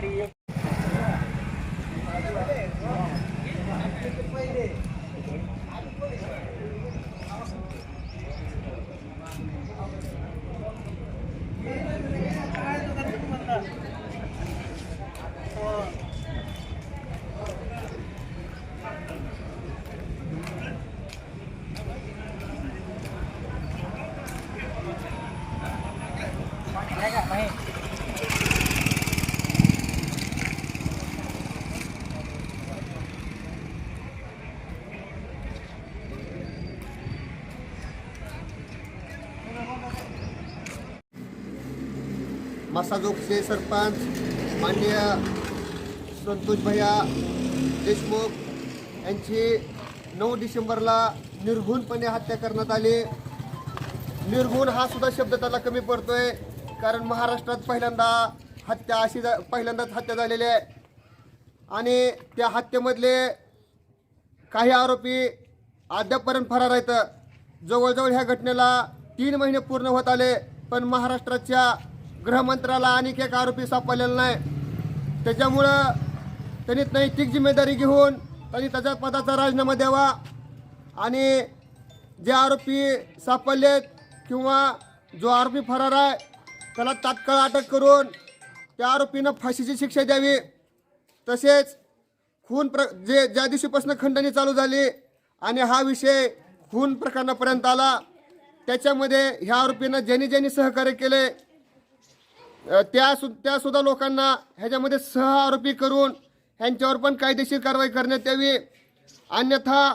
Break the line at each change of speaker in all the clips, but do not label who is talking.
đi subscribe
मसाजोगचे sarpanch माननीय संतोष भैया देशमुख यांची नऊ डिसेंबरला निर्घुणपणे हत्या करण्यात आली. निर्घुण हा सुद्धा शब्द त्याला कमी पडतोय कारण महाराष्ट्रात पहिल्यांदा हत्या अशी पहिल्यांदाच हत्या झालेली आहे. आणि त्या हत्येमधले काही आरोपी अद्यापपर्यंत फरार आहेत. जवळजवळ ह्या घटनेला तीन महिने पूर्ण होत आले पण महाराष्ट्राच्या गृहमंत्र्याला आणखी एक आरोपी सापडलेला नाही. त्याच्यामुळं त्यांनी नैतिक जिम्मेदारी घेऊन त्यांनी त्याच्या पदाचा राजीनामा द्यावा. आणि जे आरोपी सापडलेत किंवा जो आरोपी फरार आहे त्याला तात्काळ अटक करून त्या आरोपीनं फाशीची शिक्षा द्यावी. तसेच खून प्र जे ज्या दिवशीपासून खंडणी चालू झाली आणि हा विषय खून प्रकरणापर्यंत आला त्याच्यामध्ये ह्या आरोपीनं ज्यांनी ज्यांनी सहकार्य केले त्या सु त्या सुद्धा लोकांना ह्याच्यामध्ये सह आरोपी करून ह्यांच्यावर पण कायदेशीर कारवाई करण्यात यावी. अन्यथा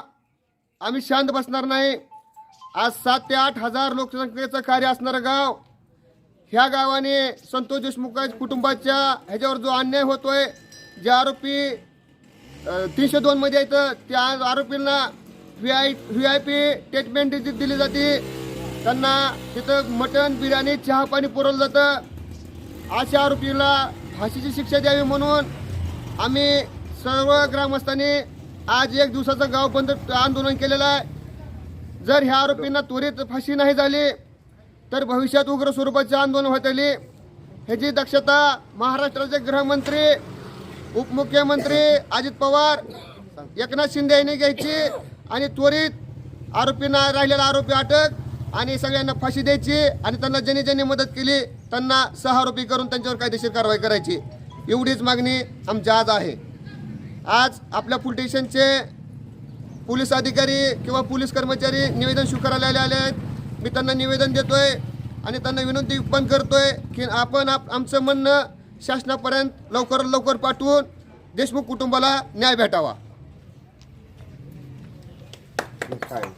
आम्ही शांत बसणार नाही. आज सात ते आठ हजार लोकसंख्येचं कार्य असणारं गाव ह्या गावाने संतोष देशमुख कुटुंबाच्या ह्याच्यावर जो अन्याय होतोय जे आरोपी तीनशे दोनमध्ये येतं त्या आरोपींना V I V I P treatment दिली जाते. त्यांना तिथं मटण बिर्याणी चहा पाणी पुरवलं जातं. अशा आरोपीला फाशीची शिक्षा द्यावी म्हणून आम्ही सर्व ग्रामस्थांनी आज एक दिवसाचं गाव बंद आंदोलन केलेलं आहे. जर ह्या आरोपींना त्वरित फाशी नाही झाली तर भविष्यात उग्र स्वरूपाचे आंदोलन होतील ह्याची दक्षता महाराष्ट्राचे गृहमंत्री उपमुख्यमंत्री अजित पवार एकनाथ शिंदे यांनी घ्यायची आणि त्वरित आरोपींना राहिलेला आरोपी अटक आणि सगळ्यांना फाशी द्यायची आणि त्यांना ज्यांनी ज्यांनी मदत केली त्यांना सहारोपी करून त्यांच्यावर कायदेशीर कारवाई करायची. एवढीच मागणी आमच्या आज आहे. आज आपल्या पोलीस स्टेशनचे पोलीस अधिकारी किंवा पोलीस कर्मचारी निवेदन स्वीकारायला आले आहेत. मी त्यांना निवेदन देतोय आणि त्यांना विनंती पण करतोय की आपण आप आमचं म्हणणं शासनापर्यंत लवकरात लवकर पाठवून देशमुख कुटुंबाला न्याय भेटावा. Terima kasih.